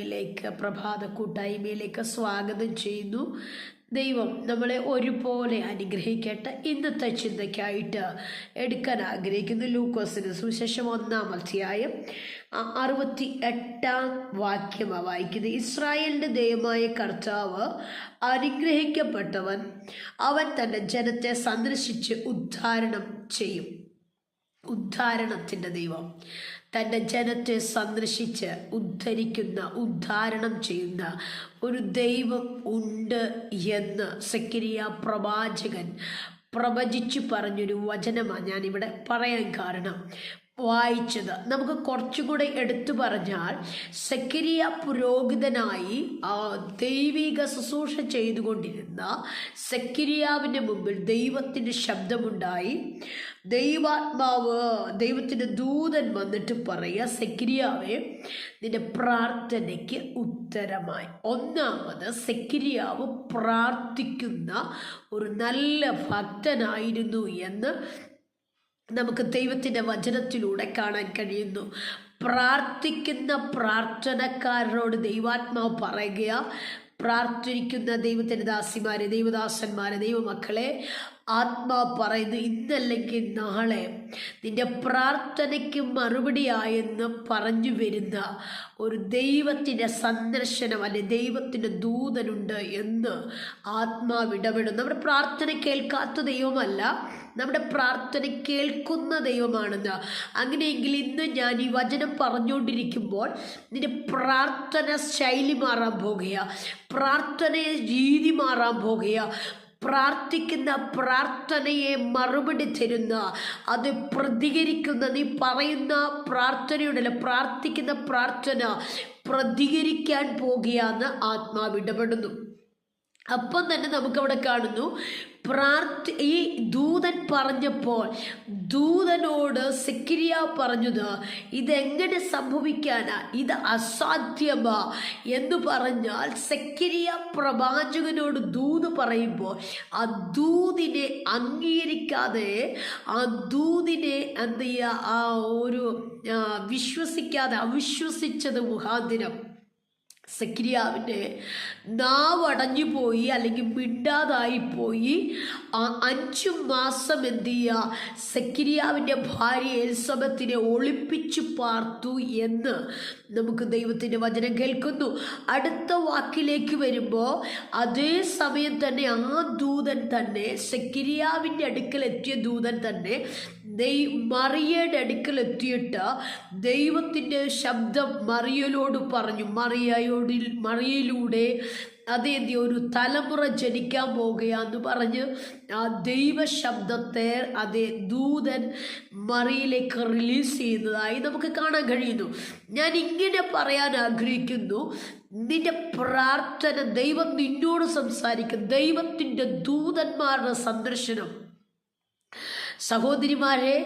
ിലേക്ക് പ്രഭാത കൂട്ടായ്മയിലേക്ക് സ്വാഗതം ചെയ്യുന്നു. ദൈവം നമ്മളെ ഒരുപോലെ അനുഗ്രഹിക്കട്ടെ. ഇന്നത്തെ ചിന്തയ്ക്കായിട്ട് എടുക്കാൻ ആഗ്രഹിക്കുന്നു ലൂക്കോസിന് സുവിശേഷം ഒന്നാം അധ്യായം അറുപത്തി എട്ടാം വാക്യമാണ് വായിക്കുന്നത്. ഇസ്രായേലിന്റെ ദൈവമായ കർത്താവ് അനുഗ്രഹിക്കപ്പെട്ടവൻ അവൻ തന്റെ ജനത്തെ സന്ദർശിച്ച് ഉദ്ധാരണം ചെയ്യും. ഉദ്ധാരണത്തിന്റെ ദൈവം. തന്റെ ജനത്തെ സന്ദർശിച്ച് ഉദ്ധരിക്കുന്ന ഉദ്ധാരണം ചെയ്യുന്ന ഒരു ദൈവം ഉണ്ട് എന്ന് സക്കിരിയ പ്രവാചകൻ പ്രവചിച്ചു പറഞ്ഞൊരു വചനമാണ് ഞാനിവിടെ പറയാൻ കാരണം. വായിച്ചത്. നമുക്ക് കുറച്ചുകൂടെ എടുത്തു പറഞ്ഞാൽ സക്കരിയ പുരോഹിതനായി ദൈവിക ശുശ്രൂഷ ചെയ്തുകൊണ്ടിരുന്ന സക്കരിയാവിന്റെ മുമ്പിൽ ദൈവത്തിന്റെ ശബ്ദമുണ്ടായി. ദൈവാത്മാവ് ദൈവത്തിന്റെ ദൂതൻ വന്നിട്ട് പറയുക സെക്രിയാവെ നിന്റെ പ്രാർത്ഥനയ്ക്ക് ഉത്തരമായി. ഒന്നാമത് സെക്രിയാവ് പ്രാർത്ഥിക്കുന്ന ഒരു നല്ല ഭക്തനായിരുന്നു എന്ന് നമുക്ക് ദൈവത്തിന്റെ വചനത്തിലൂടെ കാണാൻ കഴിയുന്നു. പ്രാർത്ഥിക്കുന്ന പ്രാർത്ഥനക്കാരനോട് ദൈവാത്മാവ് പറയുക പ്രാർത്ഥിക്കുന്ന ദൈവത്തിന്റെ ദാസിമാരെ ദൈവദാസന്മാരെ ദൈവമക്കളെ ആത്മാവ് പറയുന്നു ഇന്നല്ലെങ്കിൽ നാളെ നിന്റെ പ്രാർത്ഥനയ്ക്ക് മറുപടിയായെന്ന് പറഞ്ഞു വരുന്ന ഒരു ദൈവത്തിന്റെ സന്ദർശനം അല്ലെ ദൈവത്തിന്റെ ദൂതനുണ്ട് എന്ന് ആത്മാവ് ഇടപെടും നമ്മുടെ പ്രാർത്ഥന കേൾക്കാത്ത ദൈവമല്ല നമ്മുടെ പ്രാർത്ഥന കേൾക്കുന്ന ദൈവമാണെന്ന്. അങ്ങനെയെങ്കിൽ ഇന്ന് ഞാൻ ഈ വചനം പറഞ്ഞുകൊണ്ടിരിക്കുമ്പോൾ നിന്റെ പ്രാർത്ഥന ശൈലി മാറാൻ പോകുക പ്രാർത്ഥന രീതി മാറാൻ പോകുക പ്രാർത്ഥിക്കുന്ന പ്രാർത്ഥനയെ മറുപടി തരുന്ന അത് പ്രതികരിക്കുന്ന നീ പറയുന്ന പ്രാർത്ഥനയുണ്ടല്ലോ പ്രാർത്ഥിക്കുന്ന പ്രാർത്ഥന പ്രതികരിക്കാൻ പോകുകയാണ് ആത്മാവ് ഇടപെടുന്നു. അപ്പം തന്നെ നമുക്കവിടെ കാണുന്നു പ്രാർത്ഥ ഈ ദൂതൻ പറഞ്ഞപ്പോൾ ദൂതനോട് സെക്രിയ പറഞ്ഞത് ഇതെങ്ങനെ സംഭവിക്കാനാ? ഇത് അസാധ്യമാ? എന്ന് പറഞ്ഞാൽ സെക്രിയ പ്രവാചകനോട് ദൂത് പറയുമ്പോൾ ആ ദൂതിനെ അംഗീകരിക്കാതെ ആ ദൂതിനെ എന്ത് ചെയ്യുക ആ ഒരു വിശ്വസിക്കാതെ അവിശ്വസിച്ചത് മുഖാന്തിരം. സക്രിയാവിന്റെ നാവടഞ്ഞു പോയി അല്ലെങ്കിൽ മിണ്ടാതായി പോയി. അഞ്ചു മാസം എന്ത് ചെയ്യുക? സക്രിയാവിന്റെ ഭാര്യ എൽസബത്തിനെ ഒളിപ്പിച്ചു പാർത്തു എന്ന് നമുക്ക് ദൈവത്തിന്റെ വചനം കേൾക്കുന്നു. അടുത്ത വാക്കിലേക്ക് വരുമ്പോൾ അതേ സമയം തന്നെ ആ ദൂതൻ തന്നെ സക്രിയാവിന്റെ അടുക്കൽ എത്തിയ ദൂതൻ തന്നെ ദൈ മറിയയുടെ അടുക്കൽ എത്തിയിട്ട് ദൈവത്തിന്റെ ശബ്ദം മറിയലോട് പറഞ്ഞു. മറിയയോടിൽ മറിയയിലൂടെ അതെന്തി ഒരു തലമുറ ജനിക്കാൻ പോകുകയാന്ന് പറഞ്ഞ് ആ ദൈവശബ്ദത്തെ അതേ ദൂതൻ മറിയിലേക്ക് റിലീസ് ചെയ്യുന്നതായി നമുക്ക് കാണാൻ കഴിയുന്നു. ഞാൻ ഇങ്ങനെ പറയാൻ ആഗ്രഹിക്കുന്നു. നിന്റെ പ്രാർത്ഥന ദൈവം നിന്നോട് സംസാരിക്കും. ദൈവത്തിന്റെ ദൂതന്മാരുടെ സന്ദർശനം. സഹോദരിമാരെ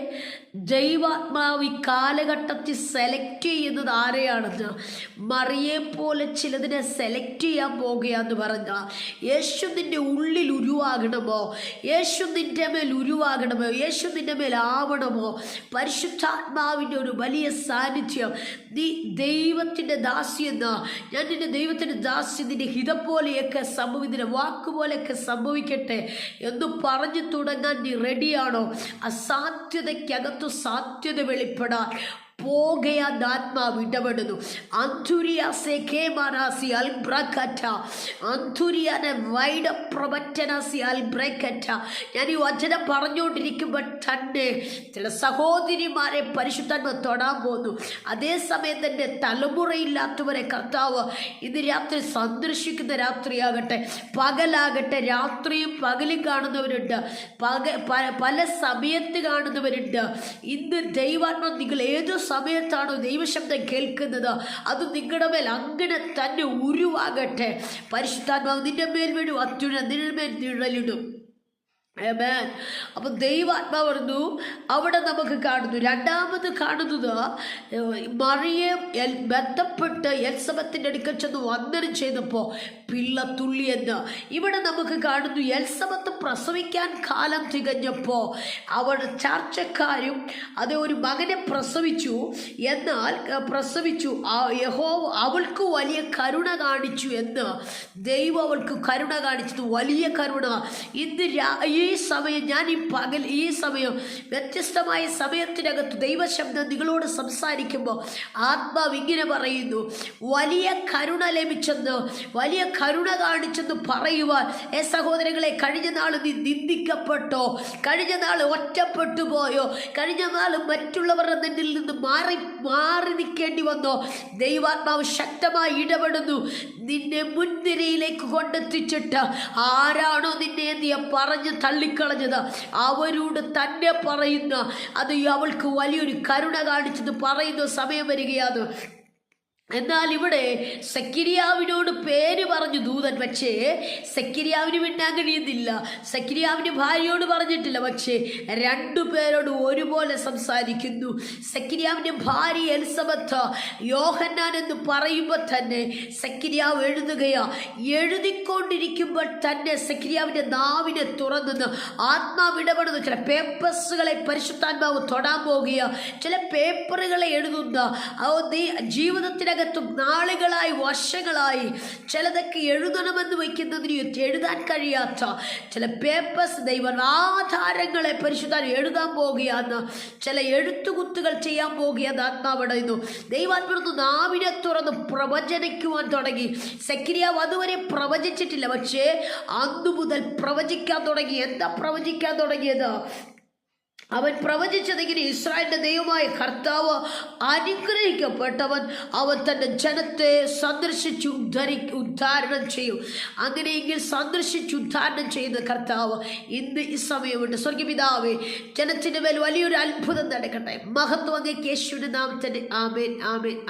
ദൈവാത്മാവ് ഈ കാലഘട്ടത്തിൽ സെലക്ട് ചെയ്യുന്നത് ആരെയാണെന്ന് മറിയെ പോലെ ചിലതിനെ സെലക്ട് ചെയ്യാൻ പോകുകയെന്ന് പറഞ്ഞ യേശു നിന്റെ ഉള്ളിൽ ഉരുവാകണമോ? യേശു നിന്റെ മേൽ ഉരുവാകണമോ? യേശു നിന്റെ മേൽ ആവണമോ? പരിശുദ്ധാത്മാവിന്റെ ഒരു വലിയ സാന്നിധ്യം നീ ദൈവത്തിന്റെ ദാസ്യെന്ന ഞാൻ നിന്റെ ദൈവത്തിന്റെ ദാസ്യം നിന്റെ ഹിതം പോലെയൊക്കെ സംഭവിക്കുന്ന വാക്കുപോലെയൊക്കെ സംഭവിക്കട്ടെ എന്ന് പറഞ്ഞു തുടങ്ങാൻ നീ റെഡിയാണോ അസാധ്യതയ്ക്കകത്തു സാധ്യത വെളിപ്പെടാൻ പോകയാൻ ആത്മാവ് ഇടപെടുന്നു ഞാൻ ഈ വചനം പറഞ്ഞുകൊണ്ടിരിക്കുമ്പോൾ തന്നെ ചില സഹോദരിമാരെ പരിശുദ്ധാത്മ തൊടാൻ പോകുന്നു അതേസമയം തന്നെ തലമുറയില്ലാത്തവരെ കർത്താവ് ഇത് രാത്രി സന്ദർശിക്കുന്ന രാത്രിയാകട്ടെ പകലാകട്ടെ രാത്രിയും പകലും കാണുന്നവരുണ്ട്. പക പല സമയത്ത് കാണുന്നവരുണ്ട്. ഇന്ന് ദൈവാത്മ നിങ്ങൾ ഏത് സമയത്താണോ ദൈവശബ്ദം കേൾക്കുന്നത്? അത് നിങ്ങളുടെ മേൽ അങ്ങനെ തന്നെ ഉരുവാകട്ടെ. പരിശുദ്ധാത്മാവ് നിന്റെ മേൽ വീഴും നിന്റെ മേൽ നിഴലിടും. Amen. അപ്പൊ ദൈവാത്മാ പറഞ്ഞു അവിടെ നമുക്ക് കാണുന്നു. രണ്ടാമത് കാണുന്നത് മറിയെ ബന്ധപ്പെട്ട് എൽസബത്തിന്റെ അടുക്കൽ ചെന്ന് വന്ദനം ചെയ്തപ്പോ പിള്ള തുള്ളി എന്ന്. ഇവിടെ നമുക്ക് കാണുന്നു എൽസബത്ത് പ്രസവിക്കാൻ കാലം തികഞ്ഞപ്പോൾ അവർ ചർച്ചക്കാരും അത് ഒരു മകനെ പ്രസവിച്ചു. എന്നാൽ പ്രസവിച്ചു. യഹോ അവൾക്ക് വലിയ കരുണ കാണിച്ചു എന്ന് ദൈവം അവൾക്ക് കരുണ കാണിച്ചത്. വലിയ കരുണ. ഇന്ന് ഈ സമയം ഞാൻ ഈ പകൽ ഈ സമയം വ്യത്യസ്തമായ സമയത്തിനകത്ത് ദൈവശബ്ദം നിങ്ങളോട് സംസാരിക്കുമ്പോൾ ആത്മാവ് ഇങ്ങനെ പറയുന്നു വലിയ കരുണ ലഭിച്ചെന്ന് വലിയ കരുണ കാണിച്ചെന്ന് പറയുവാൻ ഏ സഹോദരങ്ങളെ കഴിഞ്ഞ നാൾ നീ നിന്ദിക്കപ്പെട്ടോ? കഴിഞ്ഞ നാൾ ഒറ്റപ്പെട്ടു പോയോ? കഴിഞ്ഞ നാൾ മറ്റുള്ളവരുടെ നിന്നിൽ നിന്ന് മാറി മാറി നിൽക്കേണ്ടി വന്നോ? ദൈവാത്മാവ് ശക്തമായി ഇടപെടുന്നു നിന്നെ മുൻനിരയിലേക്ക് കൊണ്ടെത്തിച്ചിട്ട് ആരാണോ നിന്നെ നീ പറഞ്ഞ് തള്ളിക്കളഞ്ഞത്? അവരോട് തന്നെ പറയുന്ന അത് അവൾക്ക് വലിയൊരു കരുണ കാണിച്ചത് പറയുന്ന സമയം വരികയാണ്. എന്നാൽ ഇവിടെ സക്കിരിയാവിനോട് പേര് പറഞ്ഞു ദൂതൻ. പക്ഷേ സക്കിരിയാവിന് മിണ്ടാൻ കഴിയുന്നില്ല. സക്കിരിയാവിന് ഭാര്യയോട് പറഞ്ഞിട്ടില്ല. പക്ഷേ രണ്ടു പേരോട് ഒരുപോലെ സംസാരിക്കുന്നു. സക്കിരിയാവിന്റെ ഭാര്യ എൽസബത്ത യോഹന്നാൻ എന്ന് പറയുമ്പോൾ തന്നെ സക്കിരിയാവ് എഴുതുകയാ എഴുതിക്കൊണ്ടിരിക്കുമ്പോൾ തന്നെ സക്കിരിയാവിന്റെ നാവിനെ തുറന്നെന്ന് ആത്മാവ് ഇടപെടുന്നു. ചില പേപ്പേഴ്സുകളെ പരിശുദ്ധാത്മാവ് തൊടാൻ പോകുക ചില പേപ്പറുകളെ എഴുതുന്ന. ആ നീ ജീവിതത്തിനകത്തും നാളുകളായി വർഷങ്ങളായി ചിലതൊക്കെ എഴുതണമെന്ന് വയ്ക്കുന്നതിന് എഴുതാൻ കഴിയാത്ത ചില പേപ്പേഴ്സ് ദൈവം ആധാരങ്ങളെ പരിശുദ്ധാൻ എഴുതാൻ പോകുകയാണ്. ചില എഴുത്തുകുത്തുകൾ ചെയ്യാൻ പോകുകയെന്ന് ആത്മാവടയുന്നു ദൈവാത്മാവ് നാവിനെ തുറന്ന് പ്രവചനിക്കുവാൻ തുടങ്ങി. സക്രിയാവ് അതുവരെ പ്രവചിച്ചിട്ടില്ല. പക്ഷേ അന്നു മുതൽ പ്രവചിക്കാൻ തുടങ്ങി. എന്താ പ്രവചിക്കാൻ തുടങ്ങിയത്? അവൻ പ്രവചിച്ചതെങ്കിലും ഇസ്രായേലിന്റെ ദൈവമായ കർത്താവ് അനുഗ്രഹിക്കപ്പെട്ടവൻ അവൻ തന്റെ ജനത്തെ സന്ദർശിച്ച് ഉദ്ധരി ഉദ്ധാരണം ചെയ്യും. അങ്ങനെയെങ്കിൽ സന്ദർശിച്ച് ഉദ്ധാരണം ചെയ്യുന്ന കർത്താവ് ഇന്ന് ഈ സമയമുണ്ട്. സ്വർഗപിതാവേ ജനത്തിന്റെ മേൽ വലിയൊരു അത്ഭുതം നടക്കട്ടെ. മഹത്വം അങ്ങേക്ക് യേശുവിന്റെ നാമത്തിന്റെ ആമേൻ ആമേൻ.